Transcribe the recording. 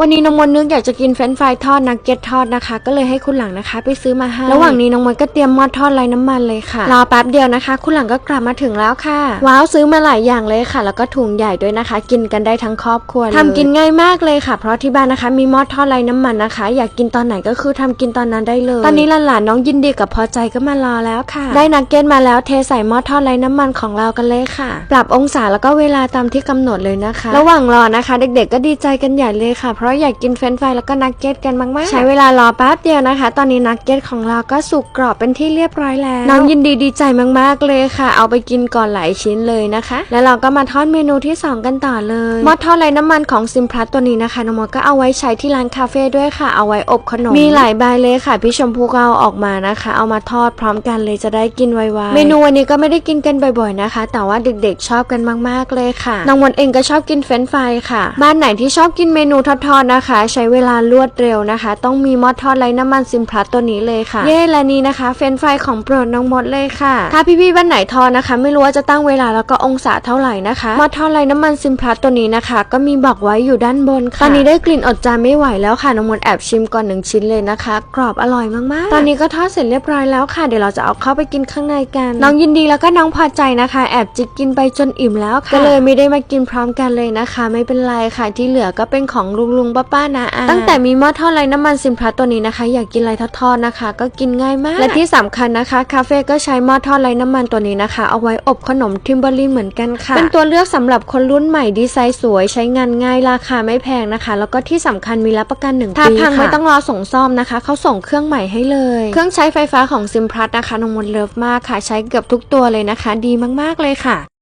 วันนี้น้องมดนึกอยากจะกินเฟรนช์ฟรายทอดนักเก็ตทอดนะคะ ก็เลยให้คุณหลังนะคะ ไปซื้อมาให้ระหว่างนี้น้องมดก็เตรียมหม้อทอดไร้น้ำมันเลยค่ะรอแป๊บเดียวนะคะ คุณหลังก็กลับมาถึงแล้วค่ะ ว้าวซื้อมาหลายอย่างเลยค่ะ แล้วก็ถุงใหญ่ด้วยนะคะ กินกันได้ทั้งครอบครัวเลยทำกินง่ายมากเลยค่ะ เพราะที่บ้านนะคะ มีหม้อทอดไร้น้ำมันนะคะ อยากกินตอนไหนก็คือทำกินตอนนั้นได้เลย ตอนนี้หลานๆน้องยินดีกับพอใจก็มารอแล้วค่ะ ได้นักเก็ตมาแล้วเทใส่หม้อทอดไร้น้ำมันของเรากันเลยค่ะ ปรับองศาแล้วก็เวลาตามที่กำหนดเลยนะคะ ระหว่างรอนะคะ เด็ก ๆ ก็ดีใจกันใหญ่เลยค่ะเพราะอยากกินเฟรนช์ฟรายแล้วก็นักเก็ตกันมากๆ ใช้เวลารอแป๊บเดียวนะคะ ตอนนี้นักเก็ตของเราก็สุกกรอบเป็นที่เรียบร้อยแล้วน้องยินดีดีใจมากๆเลยค่ะ เอาไปกินก่อนหลายชิ้นเลยนะคะ แล้วเราก็มาทอดเมนูที่สองกันต่อเลยหม้อทอดไร้น้ำมันของซิมพลัสตัวนี้นะคะน้องมดก็เอาไว้ใช้ที่ร้านคาเฟ่ด้วยค่ะ เอาไว้อบขนมมีหลายใบเลยค่ะพี่ชมพูก็เอาออกมานะคะ เอามาทอดพร้อมกันเลยจะได้กินไวๆเมนูวันนี้ก็ไม่ได้กินกันบ่อยๆนะคะ แต่ว่าเด็กๆชอบกันมากๆเลยค่ะน้องมดเองก็ชอบกินเฟรนช์ฟรายค่ะ บ้านไหนที่ชอบกินเมนูทอดๆนะคะ ใช้เวลารวดเร็วนะคะ ต้องมีหม้อทอดไร้น้ำมันซิมพลัสตัวนี้เลยค่ะ เย้และนี่นะคะ เฟรนช์ฟรายของโปรดน้องมดเลยค่ะ ถ้าพี่ๆบ้านไหนทอดนะคะ ไม่รู้ว่าจะตั้งเวลาแล้วก็องศาเท่าไหร่นะคะหม้อทอดไร้น้ำมันซิมพลัสตัวนี้นะคะ ก็มีบอกไว้อยู่ด้านบนค่ะตอนนี้ได้กลิ่นอดใจไม่ไหวแล้วค่ะน้องมดแอบชิมก่อนหนึ่งชิ้นเลยนะคะ กรอบอร่อยมากๆ ตอนนี้ก็ทอดเสร็จเรียบร้อยแล้วค่ะ เดี๋ยวเราจะเอาเข้าไปกินข้างในกัน น้องยินดีแล้วก็น้องพอใจนะคะ แอบจิกกินไปจนอิ่มแล้วค่ะก็เลยไม่ได้มากินพร้อมกันเลยนะคะ ไม่เป็นไรค่ะที่เหลือก็เป็นของลุงลุงป้าป้านะอาตั้งแต่มีหม้อทอดไร้น้ำมันซิมพลัสตัวนี้นะคะ อยากกินอะไรทอดๆนะคะ ก็กินง่ายมาก และที่สำคัญนะคะ คาเฟ่ก็ใช้หม้อทอดไร้น้ำมันตัวนี้นะคะ เอาไว้อบขนมทิมเบอร์ลินเหมือนกันค่ะ เป็นตัวเลือกสำหรับคนรุ่นใหม่ดีไซน์สวยใช้งานง่ายราคาไม่แพงนะคะ แล้วก็ที่สำคัญมีรับประกันหนึ่งปีถ้าพังไม่ต้องรอส่งซ่อมนะคะเขาส่งเครื่องใหม่ให้เลย เครื่องใช้ไฟฟ้าของซิมพลัสนะคะน้องมดเลิฟมากค่ะ ใช้เกือบทุกตัวเลยนะคะ ดีมากๆเลยค่ะ